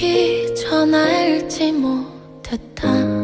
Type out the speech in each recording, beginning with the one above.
듣기 전 알지 못했던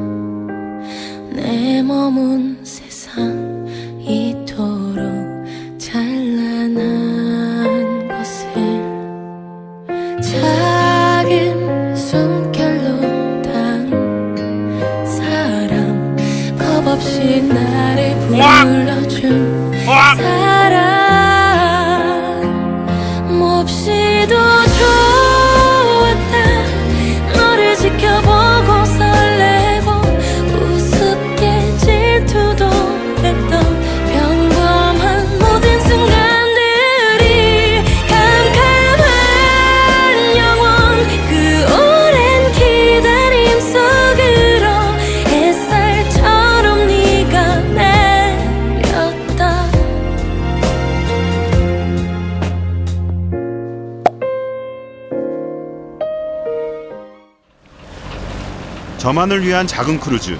저만을 위한 작은 크루즈.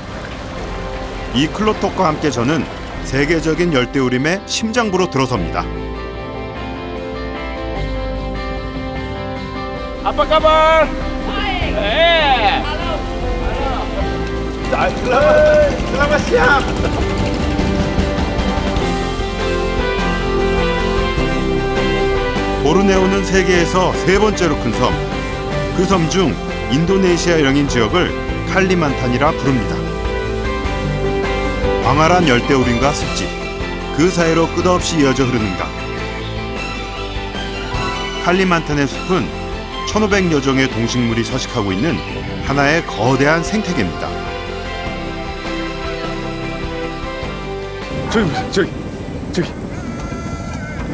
이 클로톡과 함께 저는 세계적인 열대우림의 심장부로 들어섭니다. Selamat, selamat siang. 보르네오는 세계에서 세 번째로 큰 섬. 그 섬 중 인도네시아 영인 지역을 칼리만탄이라 부릅니다. 광활한 열대우림과 습지, 그 사이로 끝없이 이어져 흐르는 강. 칼리만탄의 숲은 1500여 종의 동식물이 서식하고 있는 하나의 거대한 생태계입니다. 저기 저기 저기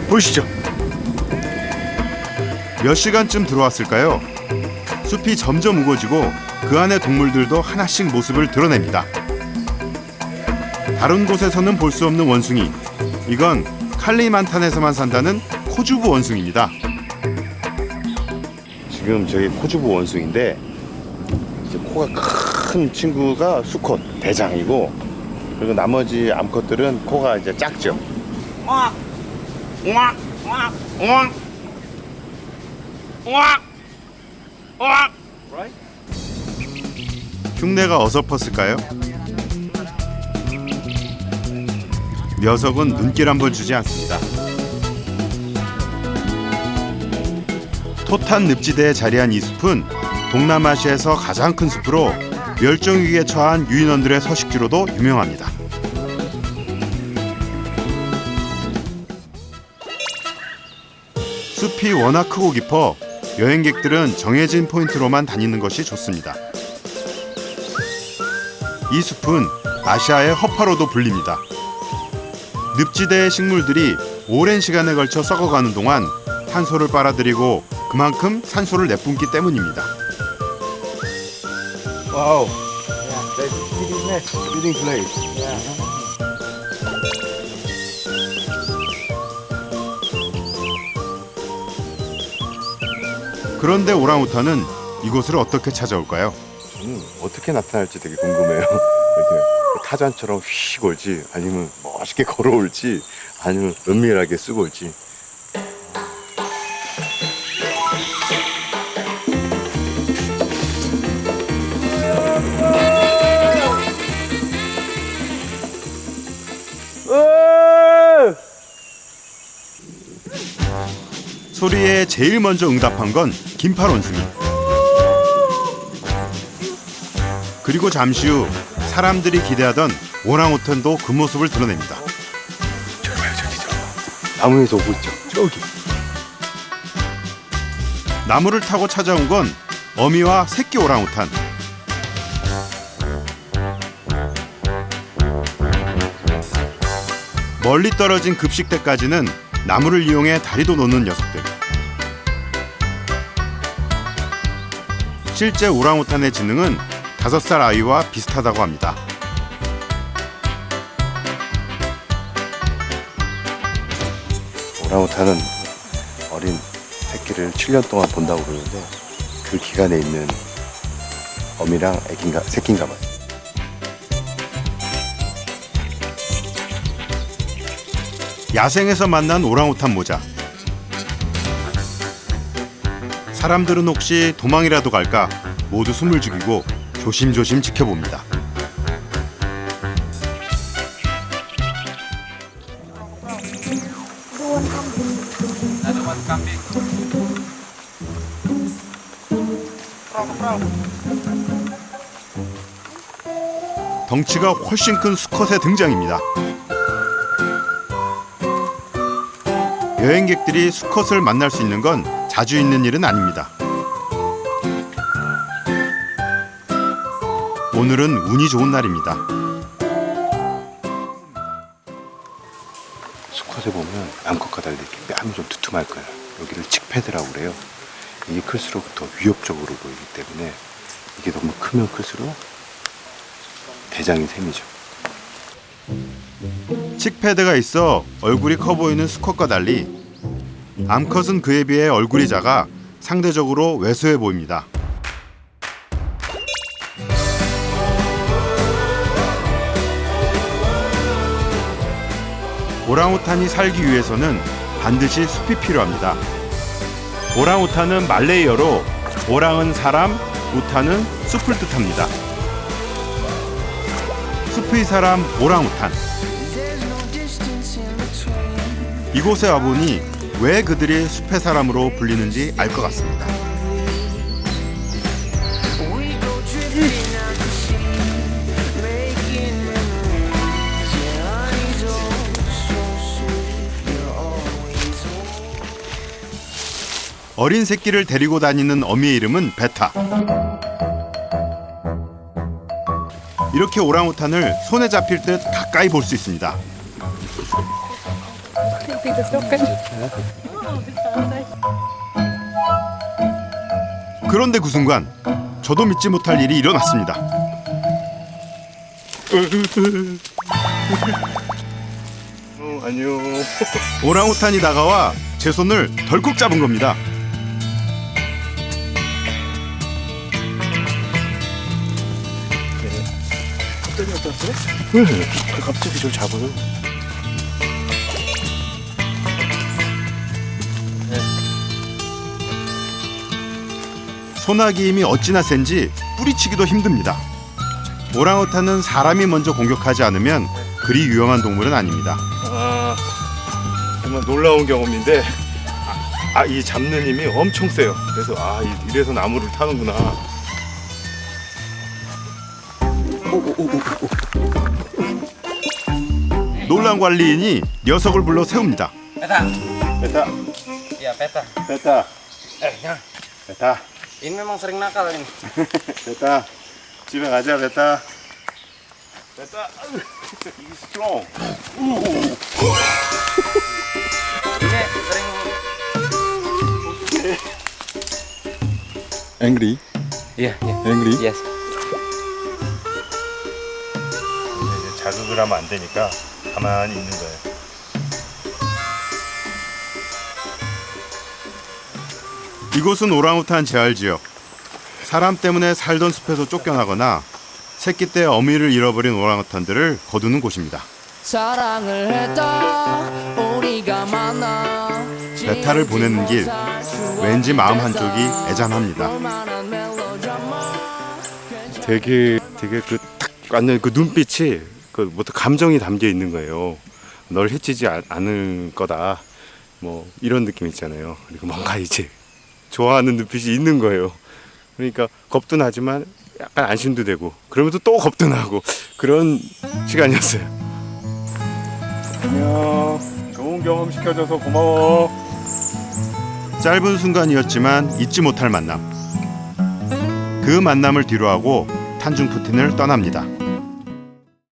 보시죠. 몇 시간쯤 들어왔을까요? 숲이 점점 우거지고 그 안의 동물들도 하나씩 모습을 드러냅니다. 다른 곳에서는 볼 수 없는 원숭이. 이건 칼리만탄에서만 산다는 코주부 원숭이입니다. 지금 저기 코주부 원숭인데 이제 코가 큰 친구가 수컷 대장이고 그리고 나머지 암컷들은 코가 이제 작죠. 흉내가 어설펐을까요? 녀석은 눈길 한 번 주지 않습니다. 토탄 늪지대에 자리한 이 숲은 동남아시아에서 가장 큰 숲으로 멸종 위기에 처한 유인원들의 서식지로도 유명합니다. 숲이 워낙 크고 깊어 여행객들은 정해진 포인트로만 다니는 것이 좋습니다. 이 숲은 아시아의 허파로도 불립니다. 늪지대의 식물들이 오랜 시간에 걸쳐 썩어가는 동안 탄소를 빨아들이고 그만큼 산소를 내뿜기 때문입니다. 와우. 그런데 오랑우탄은 이곳을 어떻게 찾아올까요? 저는 어떻게 나타날지 되게 궁금해요. 이렇게 타잔처럼 휙 올지 아니면 멋있게 걸어올지 아니면 은밀하게 쓰고 올지 소리에 제일 먼저 응답한 건 긴팔 원숭이. 그리고 잠시 후 사람들이 기대하던 오랑우탄도 그 모습을 드러냅니다. 나무에서 오고 있죠. 저기. 나무를 타고 찾아온 건 어미와 새끼 오랑우탄. 멀리 떨어진 급식대까지는 나무를 이용해 다리도 놓는 녀석들. 실제 오랑우탄의 지능은 다섯 살 아이와 비슷하다고 합니다. 오랑우탄은 어린 새끼를 7년 동안 본다고 그러는데 그 기간에 있는 어미랑 애기인가 새끼인가 봐요. 야생에서 만난 오랑우탄 모자. 사람들은 혹시 도망이라도 갈까 모두 숨을 죽이고 조심조심 지켜봅니다. 덩치가 훨씬 큰 수컷의 등장입니다. 여행객들이 수컷을 만날 수 있는 건 자주 있는 일은 아닙니다. 오늘은 운이 좋은 날입니다. 수컷에 보면 암컷과 달리 이렇게 뺨이 좀 두툼할 거예요. 여기를 칙패드라고 그래요. 이게 클수록 더 위협적으로 보이기 때문에 이게 너무 크면 클수록 대장이 생기죠. 칙패드가 있어 얼굴이 커 보이는 수컷과 달리 암컷은 그에 비해 얼굴이 작아 상대적으로 왜소해 보입니다. 오랑우탄이 살기 위해서는 반드시 숲이 필요합니다. 오랑우탄은 말레이어로 오랑은 사람, 우탄은 숲을 뜻합니다. 숲의 사람 오랑우탄. 이곳에 와보니 왜 그들이 숲의 사람으로 불리는지 알 것 같습니다. 어린 새끼를 데리고 다니는 어미의 이름은 베타. 이렇게 오랑우탄을 손에 잡힐 듯 가까이 볼 수 있습니다. 그런데 그 순간 저도 믿지 못할 일이 일어났습니다. 어, 안녕. 오랑우탄이 다가와 제 손을 덜컥 잡은 겁니다. 왜? 그 갑자기 저 잡아요. 소나기 힘이 어찌나 센지 뿌리치기도 힘듭니다. 오랑우탄은 사람이 먼저 공격하지 않으면 그리 유용한 동물은 아닙니다. 아, 정말 놀라운 경험인데 아, 이 잡는 힘이 엄청 세요. 그래서 아, 이- 이래서 나무를 타는구나. 놀란 관리인이 녀석을 불러 세웁니다. Peta. 베타, Iya, peta. 베타, Eh, ya. 베타, Ini memang sering nakal ini. 베타. 집에 가자, 베타. 베타. 이 스트롱. Ini sering 앵그리. Iya, iya. 앵그리. Yes. 자극을 하면 안 되니까 가만히 있는 거예요. 이곳은 오랑우탄 재활 지역. 사람 때문에 살던 숲에서 쫓겨나거나 새끼 때 어미를 잃어버린 오랑우탄들을 거두는 곳입니다. 사랑을 했다 우리가 만나 베타를 보내는 길, 왠지 마음 한쪽이 애잔합니다. 되게 되게 그딱 완전 그 눈빛이 그뭐 감정이 담겨 있는 거예요. 널 해치지 아- 않을 거다. 뭐 이런 느낌 있잖아요. 그리고 뭔가 이제 좋아하는 눈빛이 있는 거예요. 그러니까 겁도 나지만 약간 안심도 되고 그러면서 또 겁도 나고 그런 시간이었어요. 안녕. 좋은 경험 시켜줘서 고마워. 짧은 순간이었지만 잊지 못할 만남. 그 만남을 뒤로하고 탄중 푸틴을 떠납니다.